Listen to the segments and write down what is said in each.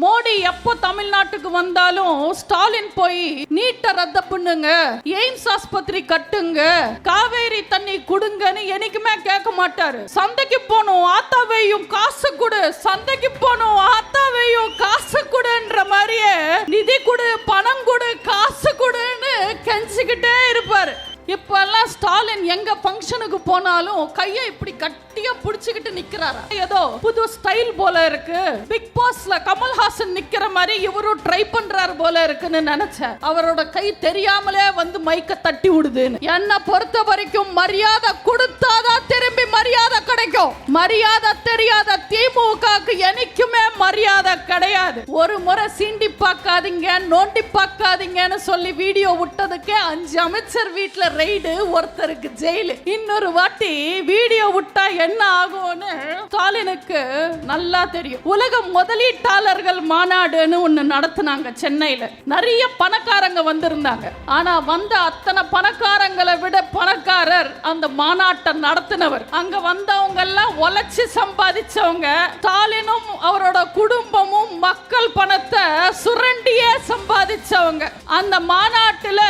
மோடி எப்போ தமிழ்நாட்டுக்கு வந்தாலும் ஸ்டாலின் போய் நீட்ட ரத்த பண்ணுங்க எய்ம்ஸ் ஆஸ்பத்திரி கட்டுங்க காவேரி தண்ணி குடுங்கன்னு என்னைக்குமே கேட்க மாட்டாரு. சந்தைக்கு போகணும் ஆத்தாவையும் காசு கொடு. சந்தைக்கு போகணும் ஆத்தாவையும் காசு கொடுன்ற மாதிரியே நிதி கொடு பணம் கொடு காசு கொடுன்னு கெஞ்சிக்கிட்டே இருப்பாரு. இப்பெல்லாம் ஸ்டாலின் எங்க ஃபங்க்ஷனுக்கு போனாலும் கையை இப்படி கட்டியா புடிச்சுக்கிட்டு நிக்கிறாரா? ஏதோ புது ஸ்டைல் போல இருக்கு. பிக் பாஸ்ல கமல்ஹாசன் நிக்கிற மாதிரி இவரும் ட்ரை பண்றாரு போல இருக்குன்னு நினைச்சேன். அவரோட கை தெரியாமலே வந்து மைக்க தட்டி விடுதுன்னு. என்ன பொறுத்த வரைக்கும் மரியாதை கொடுத்தாதான் திரும்பி மரியாதை கிடைக்கும். மரியாதை தெரியாத திமுகவுக்கு எனக்குமே மரியாதை கிடையாது. ஒரு முறை சீண்டி பார்க்காதீங்க நோண்டி பார்க்காதீங்கன்னு சொல்லி வீடியோ விட்டதுக்கே அஞ்சு அமைச்சர் வீட்டில் ரெய்டு ஒருத்தருக்கு ஜெயிலு இன்னொரு வாட்டி வீடியோ விட்டா என்ன ஆகும்னு ஸ்டாலினுக்கு நல்லா தெரியும். உலக முதலீட்டாளர்கள் மாநாடுன்னு ஒன்று நடத்தினாங்க சென்னையில். நிறைய பணக்காரங்க வந்திருந்தாங்க. ஆனால் வந்த அத்தனை பணக்காரங்களை விட பணக்காரர் அந்த மாநாட்டை நடத்தினவர். அங்க வந்தவங்க எல்லாம் உழைச்சி சம்பாதிச்சவங்க. ஸ்டாலினும் அவரோட குடும்பமும் மக்கள் பணத்தை சுரண்டியே சம்பாதிச்சவங்க. அந்த மாநாட்டுல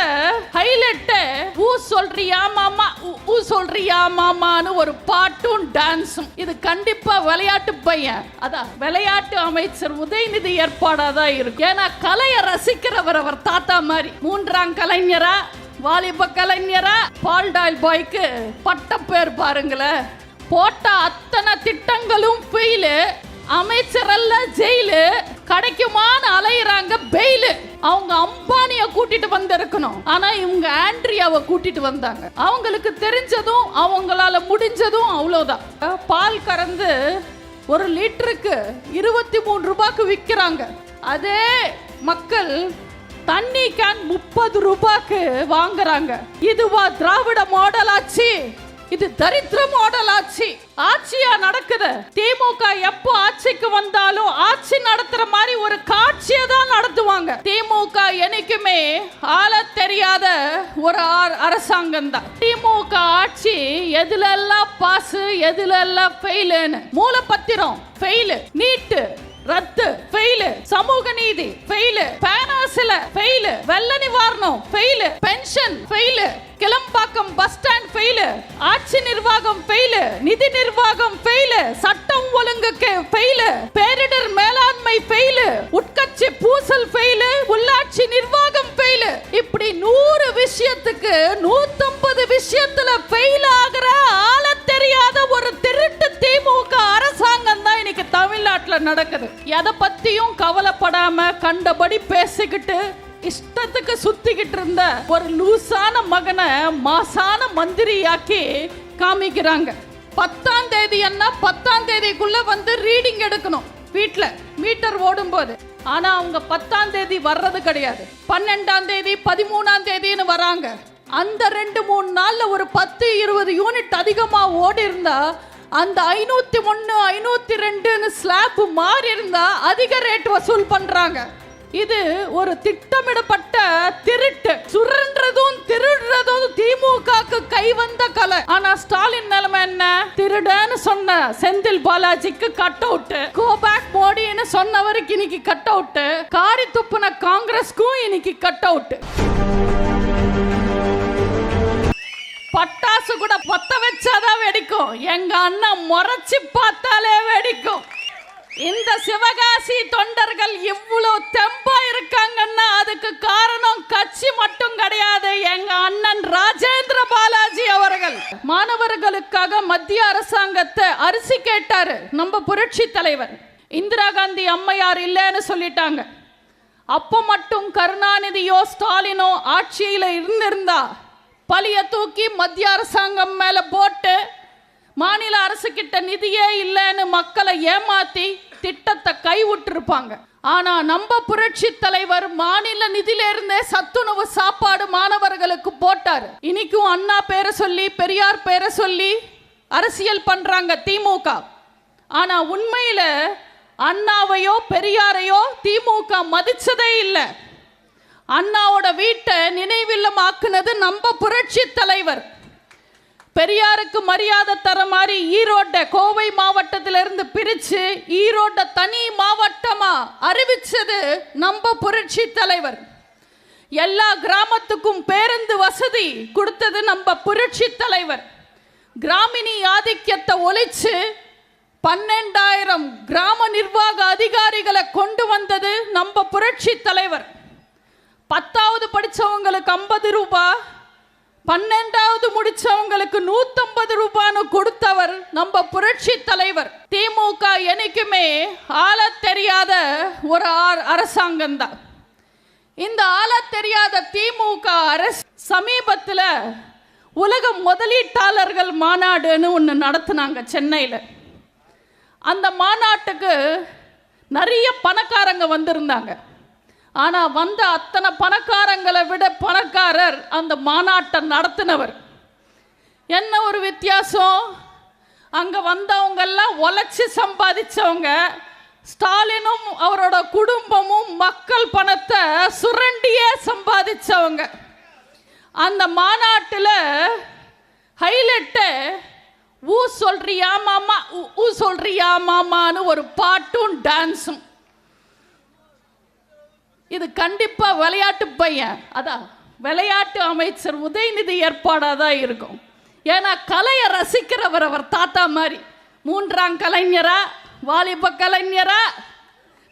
ஹைலைட் ஊ சொல்றியா மாமா? ஊ- ஊ சொல்றியா மாமான்னு ஒரு பாட்டும் டான்ஸும். இது கண்டிப்பா விளையாட்டு பையன். அதான் விளையாட்டு அமைச்சர் உதயநிதி ஏற்பாடா தான் இருக்கு ஏன்னா கலையை ரசிக்கிறவர் அவர் தாத்தா மாதிரி. மூன்றாம் கலைஞரா? வாலிப கலைஞரா? பால்டாயில் பாய்க்கு பட்ட பேர் பாருங்களேன். போட்ட அத்தனை திட்டங்களும் ஃபெயிலு. அமைச்சரல்ல ஜெயிலு. கிடைக்குமான்னு அலையிறாங்க பெயிலு. அவங்க அம்பானிய கூட்டிட்டு வந்திருக்கணும். ஆனா இவங்க ஆண்ட்ரியாவை கூட்டிட்டு வந்தாங்க. அவங்களுக்கு தெரிஞ்சதும் அவங்களால முடிஞ்சதும் அவ்வளோதான் பால் கறந்து ஒரு லிட்டருக்கு இருபத்தி மூணு ரூபாய்க்கு விற்கிறாங்க அதே மக்கள் தண்ணி கேன் முப்பது ரூபாய்க்கு வாங்குறாங்க. இதுவா திராவிட மாடல் இது தரித்திர மாடல் ஆட்சி. ஆட்சியா நடக்குது. திமுக எப்போ ஆட்சிக்கு வந்தாலும் ஆட்சி நடத்துற மாதிரி ஒரு காட்சியை தான் நடத்துவாங்க. திமுக என்னைக்குமே ஆள தெரியாத ஒரு அரசாங்கம் தான். திமுக ஆட்சி எதுல எல்லாம் பாஸ் எதுல எல்லாம் ஃபெயிலுன்னு. மூலப்பத்திரம் ஃபெயிலு. நீட்டு ரத்து ஃபெயிலு. சமூக நீதி ஃபெயிலு. பேனாசில ஃபெயிலு. வெள்ள நிவாரணம் ஃபெயிலு. Pension fail. நிர்வாகம் ஃபெயிலு நிதி நிர்வாகம் ஃபெயிலு சட்டம் ஒழுங்குக்கு ஃபெயிலு பேரிடர் மேலாண்மை ஃபெயிலு உட்கட்சி பூசல் ஃபெயிலு உள்ளாட்சி நிர்வாகம் ஃபெயிலு இப்படி நூறு விஷயத்துக்கு நூத்தம்பது விஷயத்துல ஃபெயில் ஆகிற ஆள தெரியாத ஒரு திருட்டு திமுக அரசாங்கம் தான் இன்னைக்கு தமிழ்நாட்டுல நடக்குது. எதை பத்தியும் கவலைப்படாம கண்டபடி பேசிக்கிட்டு இஷ்டத்துக்கு சுத்திக்கிட்டு இருந்த ஒரு லூசான மகனை மாசான மந்திரியாக்கி காமிக்கிறாங்க. பத்தாம் தேதி என்ன? பத்தாம் தேதிக்குள்ள வந்து ரீடிங் எடுக்கணும். வீட்டில் மீட்டர் ஓடும்போது. ஆனா அவங்க பத்தாம் தேதி வர்றது கிடையாது. பன்னெண்டாம் தேதி பதிமூணாம் தேதின்னு வராங்க. அந்த ரெண்டு மூணு நாள்ல ஒரு பத்து இருபது யூனிட் அதிகமா ஓடி இருந்தா அந்த ஐநூத்தி ஒன்னு ஐநூத்தி ரெண்டுன்னு ஸ்லாப் மாறி இருந்தா அதிக ரேட் வசூல் பண்றாங்க. இது ஒரு திட்டமிடப்பட்ட திருட்டு. சுரன்றதும் திருடுறதும் திமுகக்கு கை வந்த கலை. ஆனா ஸ்டாலின் நிலைமை என்ன? திருடன்னு சொன்ன செந்தில் பாலாஜிக்கு கட் அவுட் கோ பேக் மோடின்னு சொன்னவருக்கு இன்னைக்கு கட் அவுட் காரி துப்புன காங்கிரஸ்க்கும் இன்னைக்கு கட் அவுட் பட்டாசு கூட பத்த வச்சாதான் வெடிக்கும். எங்க அண்ணன் முறைச்சு பார்த்தாலே வெடிக்கும். இந்த சிவகாசி தொண்டர்கள் இவ்வளவு தெம்பா இருக்காங்கன்னா அதுக்கு காரணம் கட்சி மட்டும் கிடையாது. எங்க அண்ணன் ராஜேந்திர பாலாஜி அவர்கள். மாணவர்களுக்காக மத்திய அரசாங்கத்தை அரிசி கேட்டாரு. நம்ம புரட்சி தலைவர். இந்திரா காந்தி அம்மையார் இல்லைன்னு சொல்லிட்டாங்க. அப்போ மட்டும் கருணாநிதியோ ஸ்டாலினோ ஆட்சியில இருந்திருந்தா பழிய தூக்கி மத்திய அரசாங்கம் மேல போட்டு மாநில அரசு கிட்ட நிதியே இல்லைன்னு மக்களை ஏமாத்தி திட்டத்தை கைவிட்டிருப்பாங்க. ஆனா நம்ம புரட்சி தலைவர் மாநில நிதியில இருந்தே சத்துணவு சாப்பாடு மாணவர்களுக்கு போட்டார். இன்னைக்கும் அண்ணா பேரை சொல்லி பெரியார் பேரை சொல்லி அரசியல் பண்றாங்க திமுக. ஆனா உண்மையில அண்ணாவையோ பெரியாரையோ திமுக மதிச்சதே இல்லை. அண்ணாவோட வீட்டை நினைவில்லமாக்குனது நம்ம புரட்சி தலைவர். பெரியாருக்கு மரியாதை தர மாதிரி ஈரோட்டை கோவை மாவட்டத்திலிருந்து பிரித்து ஈரோட்டை தனி மாவட்டமா அறிவிச்சது நம்ம புரட்சி தலைவர். எல்லா கிராமத்துக்கும் பேருந்து வசதி கொடுத்தது நம்ம புரட்சி தலைவர். கிராமினி ஆதிக்கத்தை ஒழிச்சு பன்னெண்டாயிரம் கிராம நிர்வாக அதிகாரிகளை கொண்டு வந்தது நம்ம புரட்சி தலைவர். பத்தாவது படிச்சவங்களுக்கு ஐம்பது ரூபாய் பன்னெண்டாவது முடிச்சவங்களுக்கு நூத்தம்பது ரூபான்னு கொடுத்தவர் நம்ம புரட்சி தலைவர். திமுக என்னைக்குமே ஆள தெரியாத ஒரு அரசாங்கம் தான். இந்த ஆள தெரியாத திமுக அரசு சமீபத்தில் உலக முதலீட்டாளர்கள் மாநாடுன்னு ஒன்று நடத்துனாங்க சென்னையில். அந்த மாநாட்டுக்கு நிறைய பணக்காரங்க வந்திருந்தாங்க. ஆனால் வந்த அத்தனை பணக்காரங்களை விட பணக்காரர் அந்த மாநாட்டை நடத்தினவர். என்ன ஒரு வித்தியாசம்? அங்கே வந்தவங்கெல்லாம் உழைச்சி சம்பாதிச்சவங்க. ஸ்டாலினும் அவரோட குடும்பமும் மக்கள் பணத்தை சுரண்டியே சம்பாதிச்சவங்க. அந்த மாநாட்டில் ஹைலைட்டு ஊ சொல்றியா மாமா ஊ- ஊ சொல்றியா மாமான்னு ஒரு பாட்டும் டான்ஸும் இது கண்டிப்பாக விளையாட்டு பையன். அதான் விளையாட்டு அமைச்சர் உதயநிதி ஏற்பாடாக தான் இருக்கும். ஏன்னா கலையை ரசிக்கிறவர் அவர் தாத்தா மாதிரி. மூன்றாம் கலைஞரா வாலிப கலைஞரா?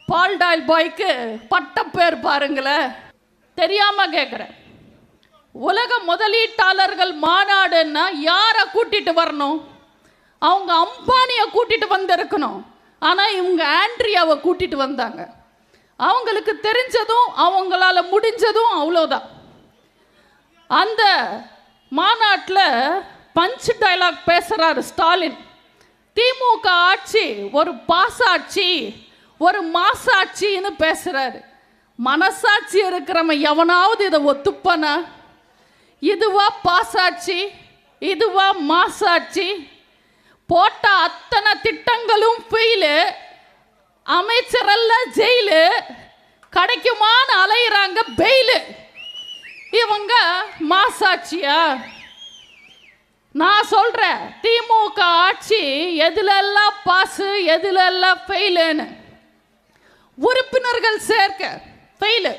பால்டாயில் பாய்க்கு பட்டப்பேர் பாருங்களேன். தெரியாமல் கேட்குறேன் உலக முதலீட்டாளர்கள் மாநாடுன்னா யாரை கூட்டிட்டு வரணும்? அவங்க அம்பானியை கூட்டிட்டு வந்திருக்கணும். ஆனால் இவங்க ஆண்ட்ரியாவை கூட்டிட்டு வந்தாங்க. அவங்களுக்கு தெரிஞ்சதும் அவங்களால முடிஞ்சதும் அவ்வளோதான் அந்த மாநாட்டில் பஞ்ச் டைலாக் பேசுகிறாரு ஸ்டாலின். திமுக ஆட்சி ஒரு பாசாட்சி ஒரு மாசாட்சின்னு பேசுகிறாரு மனசாட்சி இருக்கிறவன் எவனாவது இதை ஒத்துப்பானா? இதுவா பாசாட்சி இதுவா மாசாட்சி? போட்ட அத்தனை திட்டங்களும் ஃபெயிலு அமைச்சரெல்லாம் ஜெயிலு கிடைக்குமான்னு அலையிறாங்க பெயிலு. இவங்க மாசாட்சியா? நான் சொல்கிறேன் திமுக ஆட்சி எதுலெல்லாம் பாசு எதுலெல்லாம் ஃபெயிலுன்னு. உறுப்பினர்கள் சேர்க்க ஃபெயிலு.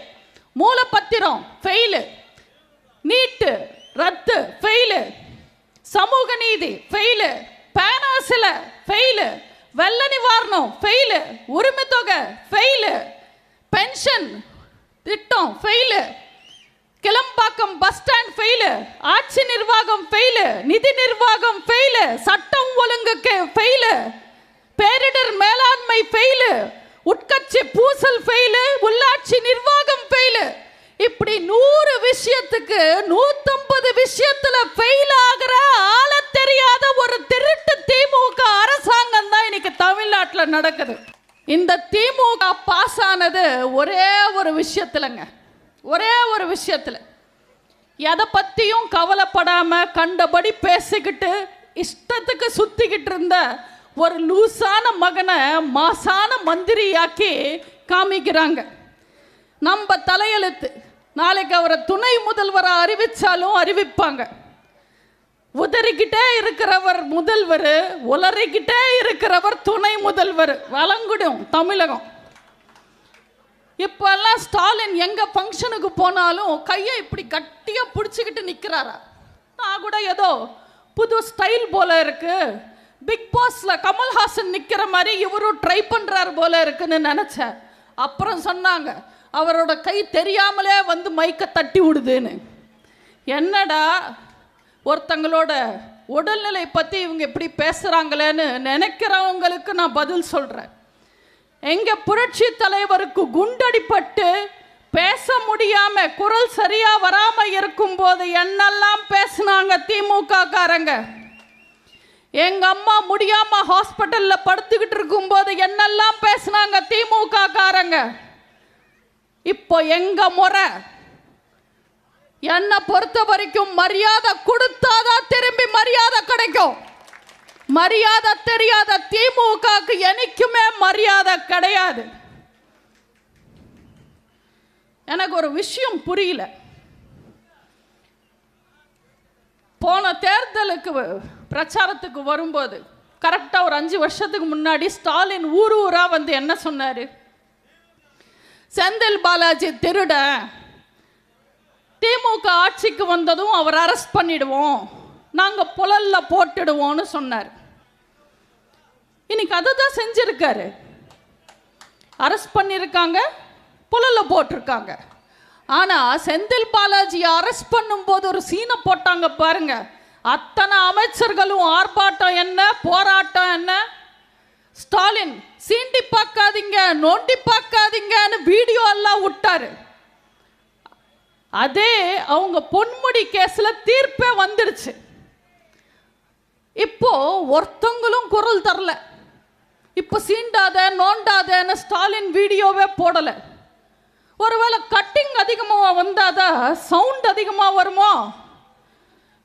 மூலப்பத்திரம் ஃபெயிலு. நீட்டு ரத்து ஃபெயிலு. சமூக நீதி ஃபெயிலு. பேனாசில ஃபெயிலு. வெள்ள நிவாரணம் ஃபெயிலு உரிமை தொகை ஃபெயிலு பென்ஷன் திட்டம் fail Kilambakkam bus stand fail ஆட்சி நிர்வாகம் ஃபெயிலு நிதி நிர்வாகம் ஃபெயிலு சட்டம் ஒழுங்குக்கு ஃபெயிலு பேரிடர் மேலாண்மை ஃபெயிலு உட்கட்சி பூசல் ஃபெயிலு உள்ளாட்சி நிர்வாகம் ஃபெயிலு இப்படி நூறு விஷயத்துக்கு நூத்தம்பது விஷயத்துல ஃபெயில் ஆகிற ஆள தெரியாத ஒரு திருட்டு திமுக அரசாங்கம் தான் இன்னைக்கு தமிழ்நாட்டில் நடக்குது. இந்த திமுக பாஸ் ஆனது ஒரே ஒரு விஷயத்துலங்க. ஒரே ஒரு விஷயத்துல. எதை பற்றியும் கவலைப்படாம கண்டபடி பேசிக்கிட்டு இஷ்டத்துக்கு சுத்திக்கிட்டு இருந்த ஒரு லூசான மகனை மாசான மந்திரியாக்கி காமிக்கிறாங்க. நம்ம தலையெழுத்து. நாளைக்கு அவரை துணை முதல்வரை அறிவிச்சாலும் அறிவிப்பாங்க. உதறிக்கிட்டே இருக்கிறவர் முதல்வர் உலறிக்கிட்டே இருக்கிறவர் துணை முதல்வர். வழங்குடும் தமிழகம். இப்போல்லாம் ஸ்டாலின் எங்க ஃபங்க்ஷனுக்கு போனாலும் கையை இப்படி கட்டியாக பிடிச்சிக்கிட்டு நிற்கிறாரா நான் கூட ஏதோ புது ஸ்டைல் போல இருக்கு. பிக் பாஸ்ல கமல்ஹாசன் நிற்கிற மாதிரி இவரும் ட்ரை பண்றாரு போல இருக்குன்னு நினச்சேன். அப்புறம் சொன்னாங்க அவரோட கை தெரியாமலே வந்து மைக்கை தட்டி விடுதுன்னு. என்னடா ஒருத்தங்களோட உடல்நிலை பற்றி இவங்க எப்படி பேசுகிறாங்களேன்னு நினைக்கிறவங்களுக்கு நான் பதில் சொல்கிறேன் எங்கள் புரட்சி தலைவருக்கு குண்டடிப்பட்டு பேச முடியாமல் குரல் சரியாக வராமல் இருக்கும்போது என்னெல்லாம் பேசுனாங்க திமுக காரங்க எங்கள் அம்மா முடியாமல் ஹாஸ்பிட்டலில் படுத்துக்கிட்டு இருக்கும்போது என்னெல்லாம் பேசுனாங்க திமுக காரங்க இப்போ எங்க முறை? என்னை பொறுத்த வரைக்கும் மரியாதை கொடுத்தாதான் திரும்பி மரியாதை கிடைக்கும். மரியாதை தெரியாத திமுகக்கு எனக்குமே மரியாதை கிடையாது. எனக்கு ஒரு விஷயம் புரியல. போன தேர்தலுக்கு பிரச்சாரத்துக்கு வரும்போது கரெக்டாக ஒரு அஞ்சு வருஷத்துக்கு முன்னாடி ஸ்டாலின் ஊர் ஊராக வந்து என்ன சொன்னார்? செந்தில் பாலாஜி திருட. திமுக ஆட்சிக்கு வந்ததும் அவர் அரெஸ்ட் பண்ணிடுவோம். நாங்கள் புலல்ல போட்டுடுவோம்னு சொன்னார். இன்னைக்கு அதை தான் செஞ்சிருக்காரு. அரெஸ்ட் பண்ணியிருக்காங்க புலல்ல போட்டிருக்காங்க. ஆனால் செந்தில் பாலாஜியை அரெஸ்ட் பண்ணும்போது ஒரு சீனை போட்டாங்க பாருங்க. அத்தனை அமைச்சர்களும் ஆர்ப்பாட்டம் என்ன போராட்டம் என்ன ஸ்டாலின் சீண்டி பார்க்காதீங்க நோண்டி பார்க்காதீங்கன்னு வீடியோ எல்லாம் விட்டாரு. அதே அவங்க பொன்முடி கேஸில் தீர்ப்பே வந்துடுச்சு இப்போ ஒருத்தவங்களும் குரல் தரல. இப்போ சீண்டாத நோண்டாதன்னு ஸ்டாலின் வீடியோவே போடலை. ஒருவேளை கட்டிங் அதிகமாக வந்தாதா சவுண்ட் அதிகமாக வருமோ?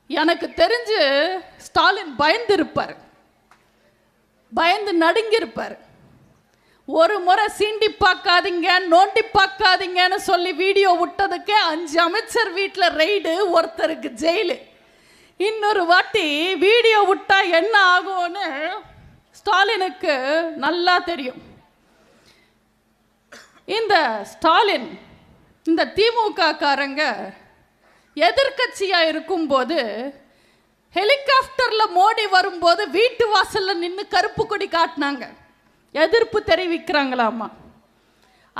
எனக்கு தெரிஞ்சு ஸ்டாலின் பயந்து இருப்பார் பயந்து நடுங்கியிருப்பார். ஒரு முறை சீண்டி பார்க்காதீங்க நோண்டி பார்க்காதீங்கன்னு சொல்லி வீடியோ விட்டதுக்கே அஞ்சு அமைச்சர் வீட்டில் ரெய்டு ஒருத்தருக்கு ஜெயிலு. இன்னொரு வாட்டி வீடியோ விட்டா என்ன ஆகும்னு ஸ்டாலினுக்கு நல்லா தெரியும். இந்த ஸ்டாலின் இந்த திமுக காரங்க எதிர்கட்சியாக இருக்கும்போது ஹெலிகாப்டர்ல மோடி வரும்போது வீட்டு வாசல்ல நின்று கருப்பு கொடி காட்டினாங்க. எதிர்ப்பு தெரிவிக்கிறாங்களாமா?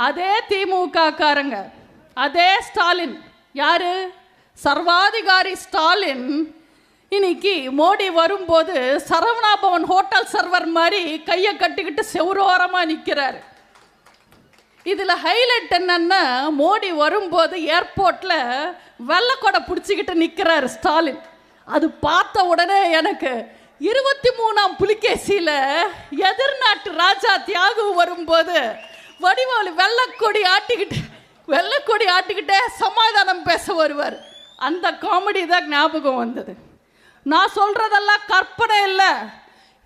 அதே திமுக காரங்க அதே ஸ்டாலின். யாரு? சர்வாதிகாரி ஸ்டாலின். இன்னைக்கு மோடி வரும்போது சரவணாபவன் ஹோட்டல் சர்வர் மாதிரி கையை கட்டிக்கிட்டு செவ்வரோரமாக நிற்கிறாரு இதில் ஹைலைட் என்னன்னா மோடி வரும்போது ஏர்போர்ட்டில் வெள்ளக்கொடை பிடிச்சிக்கிட்டு நிற்கிறாரு ஸ்டாலின். அது பார்த்த உடனே எனக்கு இருபத்தி மூணாம் புலிகேசியில் எதிர்நாட்டு ராஜா தியாகு வரும்போது வடிவாளி வெள்ளக்கொடி ஆட்டிக்கிட்டு வெள்ளக்கொடி ஆட்டிக்கிட்டே சமாதானம் பேச வருவார். அந்த காமெடி தான் ஞாபகம் வந்தது. நான் சொல்கிறதெல்லாம் கற்பனை இல்லை.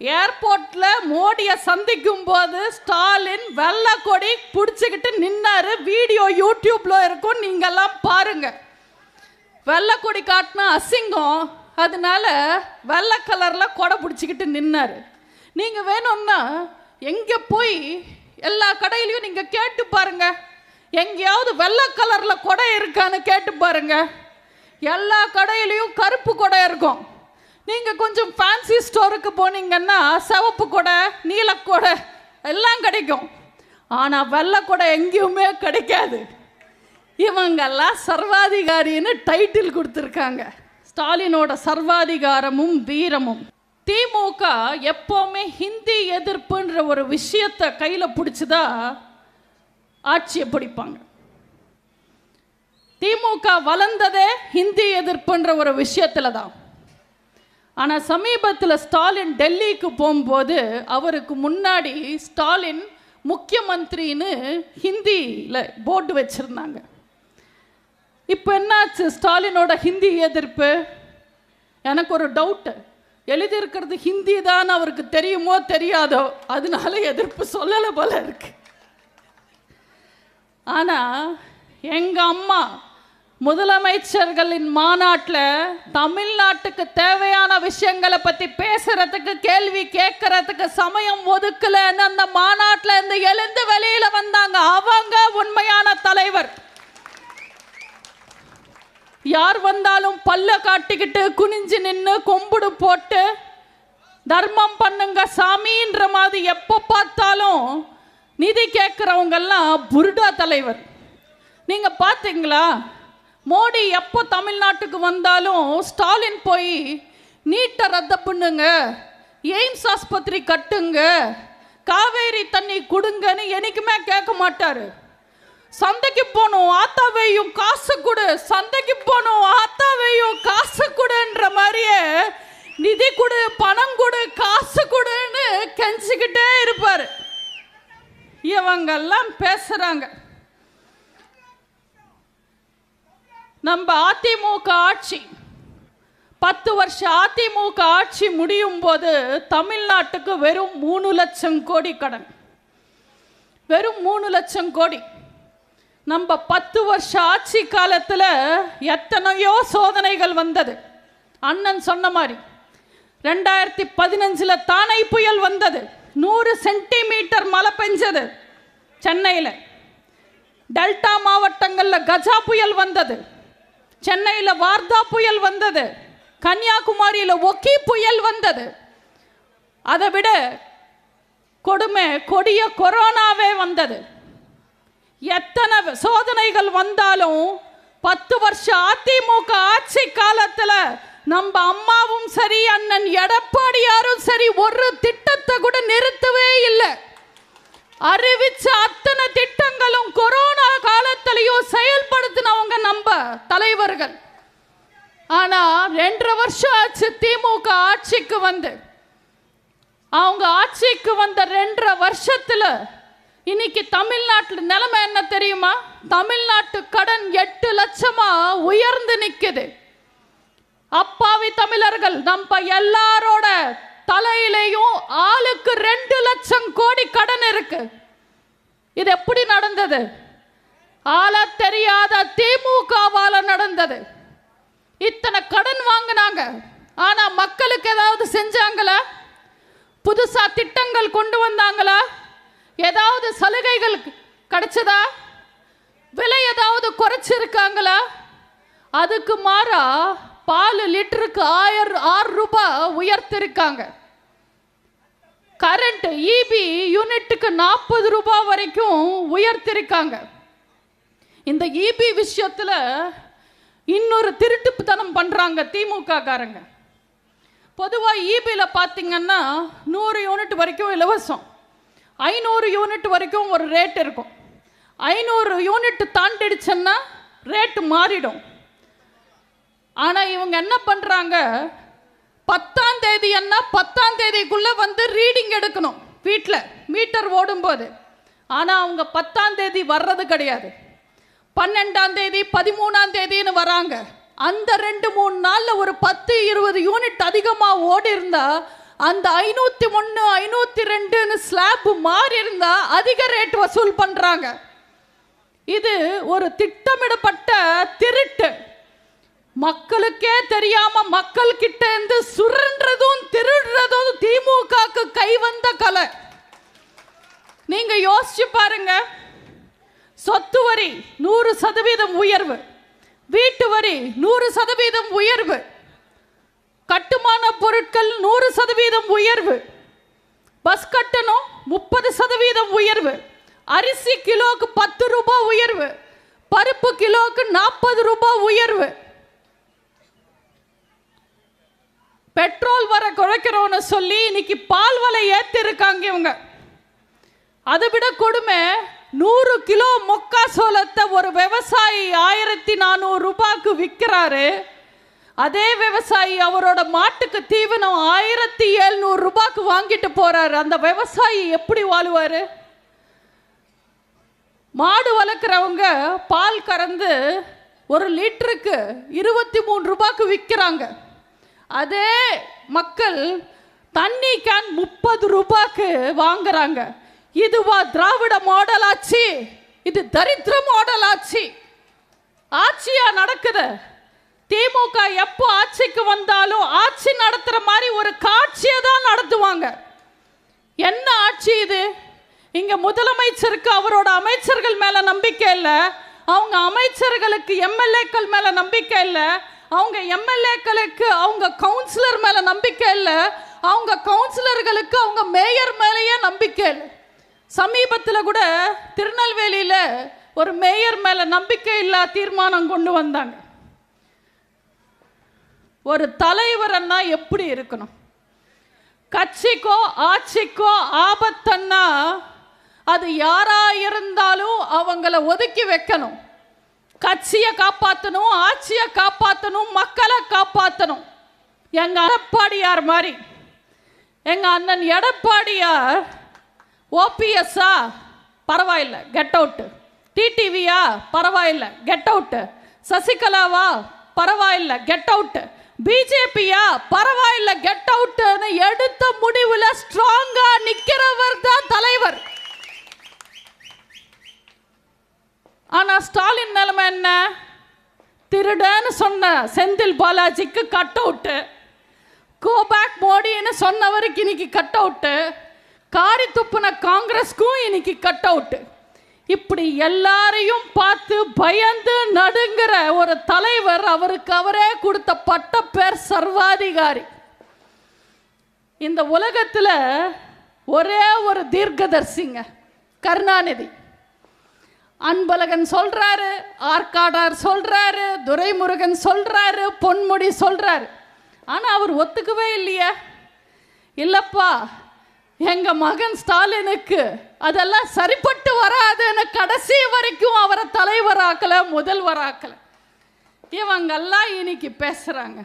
ஏர்போர்ட்டில் மோடியை சந்திக்கும் போது ஸ்டாலின் வெள்ளக்கொடி பிடிச்சிக்கிட்டு நின்னார். வீடியோ யூடியூப்ல இருக்கும் நீங்கள்லாம் பாருங்கள் வெள்ளை கொடி காட்டினா அசிங்கம் அதனால வெள்ளை கலரில் கொடை பிடிச்சிக்கிட்டு நின்னார். நீங்கள் வேணும்னா எங்கே போய் எல்லா கடையிலையும் நீங்கள் கேட்டு பாருங்க. எங்கேயாவது வெள்ளை கலரில் கொடை இருக்கான்னு கேட்டு பாருங்க. எல்லா கடையிலையும் கருப்பு கொடை இருக்கும். நீங்கள் கொஞ்சம் ஃபேன்சி ஸ்டோருக்கு போனீங்கன்னா சிவப்பு கொடை நீலக்கொடை எல்லாம் கிடைக்கும். ஆனால் வெள்ளை கொடை எங்கேயுமே கிடைக்காது. இவங்கெல்லாம் சர்வாதிகாரின்னு டைட்டில் கொடுத்துருக்காங்க. ஸ்டாலினோட சர்வாதிகாரமும் வீரமும். திமுக எப்போவுமே ஹிந்தி எதிர்ப்புன்ற ஒரு விஷயத்தை கையில் பிடிச்சதா ஆட்சியை பிடிப்பாங்க. திமுக வளர்ந்ததே ஹிந்தி எதிர்ப்புன்ற ஒரு விஷயத்தில் தான். ஆனால் சமீபத்தில் ஸ்டாலின் டெல்லிக்கு போகும்போது அவருக்கு முன்னாடி ஸ்டாலின் முக்கியமந்திரின்னு ஹிந்தியில் போர்டு வச்சுருந்தாங்க. இப்போ என்னாச்சு? ஸ்டாலினோட ஹிந்தி எதிர்ப்பு? எனக்கு ஒரு டவுட்டு எழுதியிருக்கிறது ஹிந்தி தான் அவருக்கு தெரியுமோ தெரியாதோ அதனால எதிர்ப்பு சொல்லலை போல இருக்கு. ஆனால் எங்கள் அம்மா முதலமைச்சர்களின் மாநாட்டில் தமிழ்நாட்டுக்கு தேவையான விஷயங்களை பற்றி பேசுறதுக்கு கேள்வி கேட்கறதுக்கு சமயம் ஒதுக்கலைன்னு அந்த மாநாட்டில் இருந்து எழுந்து வெளியில் வந்தாங்க அவங்க உண்மையான தலைவர். யார் வந்தாலும் பல்ல காட்டிக்கிட்டு குனிஞ்சு நின்று கொம்புடு போட்டு தர்மம் பண்ணுங்க சாமின்ற மாதிரி எப்போ பார்த்தாலும் நிதி கேட்குறவங்கெல்லாம் புருடா தலைவர். நீங்க பார்த்தீங்களா மோடி எப்போ தமிழ்நாட்டுக்கு வந்தாலும் ஸ்டாலின் போய் நீட்டை ரத்த பண்ணுங்க எய்ம்ஸ் ஆஸ்பத்திரி கட்டுங்க காவேரி தண்ணி கொடுங்கன்னு என்றைக்குமே கேட்க மாட்டாரு. சந்தைக்கு போகணும் ஆத்தாவையும் காசு கொடு. சந்தைக்கு போகணும் ஆத்தாவையும் காசு கொடுன்ற மாதிரியே நிதி கொடு பணம் கொடு காசு கொடுன்னு கெஞ்சிக்கிட்டே இருப்பார். இவங்கெல்லாம் பேசுறாங்க. நம்ம அதிமுக ஆட்சி பத்து வருஷம் அதிமுக ஆட்சி முடியும் போது தமிழ்நாட்டுக்கு வெறும் மூணு லட்சம் கோடி கடன். வெறும் மூணு லட்சம் கோடி. நம்ம பத்து வருஷ ஆட்சி காலத்தில் எத்தனையோ சோதனைகள் வந்தது. அண்ணன் சொன்ன மாதிரி ரெண்டாயிரத்தி பதினஞ்சில் தானை புயல் வந்தது. நூறு சென்டிமீட்டர் மழை பெஞ்சது சென்னையில். டெல்டா மாவட்டங்களில் கஜா புயல் வந்தது. சென்னையில் வார்தா புயல் வந்தது. கன்னியாகுமரியில் ஒக்கி புயல் வந்தது. அதை விட கொடுமை கொடிய கொரோனாவே வந்தது. எத்தனை சோதனைகள் வந்தாலும் பத்து வருஷம் அதிமுக ஆட்சி காலத்துல நம்ம அம்மாவும் சரி அண்ணன் எடப்பாடியாரும் சரி ஒரு திட்டத்தை கூட நிறுத்தவே இல்லை. அறிவிச்ச அத்தனை திட்டங்களும் கொரோனா காலத்திலையும் செயல்படுத்தினவங்க நம்ம தலைவர்கள். ஆனா ரெண்டரை வருஷம் ஆச்சு திமுக ஆட்சிக்கு வந்து. அவங்க ஆட்சிக்கு வந்த ரெண்டரை வருஷத்துல இன்னைக்கு தமிழ்நாட்டில் நிலைமை என்ன தெரியுமா? தமிழ்நாட்டு கடன் எட்டு லட்சமா உயர்ந்து நிக்குது. அப்பாவி தமிழர்கள் நம்ம எல்லாரோட தலையிலையும் ஆளுக்கு ரெண்டு லட்சம் கோடி கடன் இருக்கு. இது எப்படி நடந்தது? ஆள தெரியாத திமுகவால நடந்தது. இத்தனை கடன் வாங்கினாங்க. ஆனா மக்களுக்கு ஏதாவது செஞ்சாங்களா? புதுசா திட்டங்கள் கொண்டு வந்தாங்களா? ஏதாவது சலுகைகள் கிடைச்சதா? விலை ஏதாவது குறைச்சிருக்காங்களா? அதுக்கு மாறா பால் லிட்டருக்கு ஆயிரம் ஆறு ரூபாய் உயர்த்திருக்காங்க. கரண்ட் இபி யூனிட்டுக்கு நாற்பது ரூபாய் வரைக்கும் உயர்த்திருக்காங்க. இந்த இபி விஷயத்தில் இன்னொரு திருட்டுத்தனம் பண்ணுறாங்க திமுக காரங்க பொதுவாக இபியில் பார்த்தீங்கன்னா நூறு யூனிட் வரைக்கும் இலவசம். ஐநூறு யூனிட் வரைக்கும் ஒரு ரேட் இருக்கும். ஐநூறு யூனிட் தாண்டிடுச்சுன்னா ரேட்டு மாறிடும். ஆனால் இவங்க என்ன பண்ணுறாங்க பத்தாம் தேதி என்ன? பத்தாம் தேதிக்குள்ளே வந்து ரீடிங் எடுக்கணும் வீட்டில் மீட்டர் ஓடும்போது. ஆனால் அவங்க பத்தாம் தேதி வர்றது கிடையாது. பன்னெண்டாம் தேதி பதிமூணாம் தேதின்னு வராங்க. அந்த ரெண்டு மூணு நாளில் ஒரு பத்து இருபது யூனிட் அதிகமாக ஓடி இருந்தால் அந்த ஐநூற்றி ஒன்று ஐநூற்றி ரெண்டுன்னு ஸ்லாப் மாறி இருந்தா அதிக ரேட் வசூல் பண்ணுறாங்க இது ஒரு திட்டமிடப்பட்ட திருட்டு. மக்களுக்கே தெரியாம மக்கள் கிட்ட இருந்து சுரன்றதும் திருடுறதும் திமுகக்கு கை வந்த கலை. நீங்க யோசிச்சு பாருங்க. சொத்து வரி நூறு சதவீதம் உயர்வு. வீட்டு வரி நூறு சதவீதம் உயர்வு. கட்டுமான பொருட்கள் நூறு சதவீதம் உயர்வு. பஸ் கட்டணம் முப்பது சதவீதம் உயர்வு. அரிசி கிலோக்கு பத்து ரூபாய் உயர்வு. பருப்பு கிலோக்கு நாற்பது ரூபாய் உயர்வு. பெட்ரோல் வர குறைக்கிறோன்னு சொல்லி இன்னைக்கு பால் வலை ஏத்திருக்காங்க இவங்க. அதை விட கொடுமை நூறு கிலோ மொக்கா சோளத்தை ஒரு விவசாயி ஆயிரத்தி நானூறு ரூபாய்க்கு விற்கிறாரு. அதே விவசாயி அவரோட மாட்டுக்கு தீவனம் ஆயிரத்தி எழுநூறு ரூபாய்க்கு வாங்கிட்டு போறாரு. அந்த விவசாயி எப்படி வாழுவாரு? மாடு வளர்க்குறவங்க பால் கறந்து ஒரு லிட்டருக்கு இருபத்தி மூணு ரூபாய்க்கு விற்கிறாங்க. அதே மக்கள் தண்ணி கேன் முப்பது ரூபாய்க்கு வாங்குறாங்க. இதுவா திராவிட மாடல் ஆட்சி இது தரித்திர மாடல் ஆட்சி ஆட்சியா நடக்குது. திமுக எப்போ ஆட்சிக்கு வந்தாலும் ஆட்சி நடத்துற மாதிரி ஒரு காட்சியை தான் நடத்துவாங்க. என்ன ஆட்சி இது? இங்க முதலமைச்சருக்கு அவரோட அமைச்சர்கள் மேல நம்பிக்கை இல்லை. அவங்க அமைச்சர்களுக்கு எம்எல்ஏக்கள் மேல நம்பிக்கை இல்லை. அவங்க எம்எல்ஏக்களுக்கு அவங்க கவுன்சிலர் மேல நம்பிக்கை இல்லை. அவங்க கவுன்சிலர்களுக்கு அவங்க மேயர் மேலேயே நம்பிக்கை இல்லை. சமீபத்தில் கூட திருநெல்வேலியில் ஒரு மேயர் மேல நம்பிக்கை இல்லா தீர்மானம் கொண்டு வந்தாங்க. ஒரு தலைவரன்னா எப்படி இருக்கணும்? கட்சிக்கோ ஆட்சிக்கோ ஆபத்தன்னா அது யாரா இருந்தாலும் அவங்கள ஒதுக்கி வைக்கணும். கட்சியை காப்பாற்றணும் ஆட்சியை காப்பாற்றணும் மக்களை காப்பாற்றணும் எங்க எடப்பாடியார் மாதிரி. எங்க அண்ணன் எடப்பாடியார் ஓபிஎஸ்ஸா பரவாயில்ல கெட் அவுட்டு டிடிவியா பரவாயில்ல கெட் அவுட்டு சசிகலாவா? பரவாயில்ல கெட் அவுட்டு பிஜேபியா பரவாயில்ல கெட் அவுட்னு எடுத்த முடிவுல ஸ்ட்ராங்கா நிக்கிறவர் தான் தலைவர். ஆனா ஸ்டாலின் நிலைமை என்ன? திருடன்னு சொன்ன செந்தில் பாலாஜிக்கு கட் அவுட்டு கோ பேக் மோடின்னு சொன்னவருக்கு இன்னைக்கு கட் அவுட்டு காரி துப்புன காங்கிரஸ்க்கும் இன்னைக்கு கட் அவுட்டு இப்படி எல்லாரையும் பார்த்து பயந்து நடுங்கிற ஒரு தலைவர் அவருக்கு அவரே கொடுத்த பட்ட பேர் சர்வாதிகாரி. இந்த உலகத்தில் ஒரே ஒரு தீர்க்கதர்சிங்க கருணாநிதி. அன்பழகன் சொல்றாரு ஆற்காடார் சொல்றாரு துரைமுருகன் சொல்றாரு பொன்முடி சொல்றாரு. ஆனால் அவர் ஒத்துக்கவே இல்லையே. இல்லப்பா எங்க மகன் ஸ்டாலினுக்கு அதெல்லாம் சரிப்பட்டு வராதுன்னு கடைசி வரைக்கும் அவரை தலைவராக்கல முதல்வராக்கல. இவங்கெல்லாம் இன்னைக்கு பேசுறாங்க.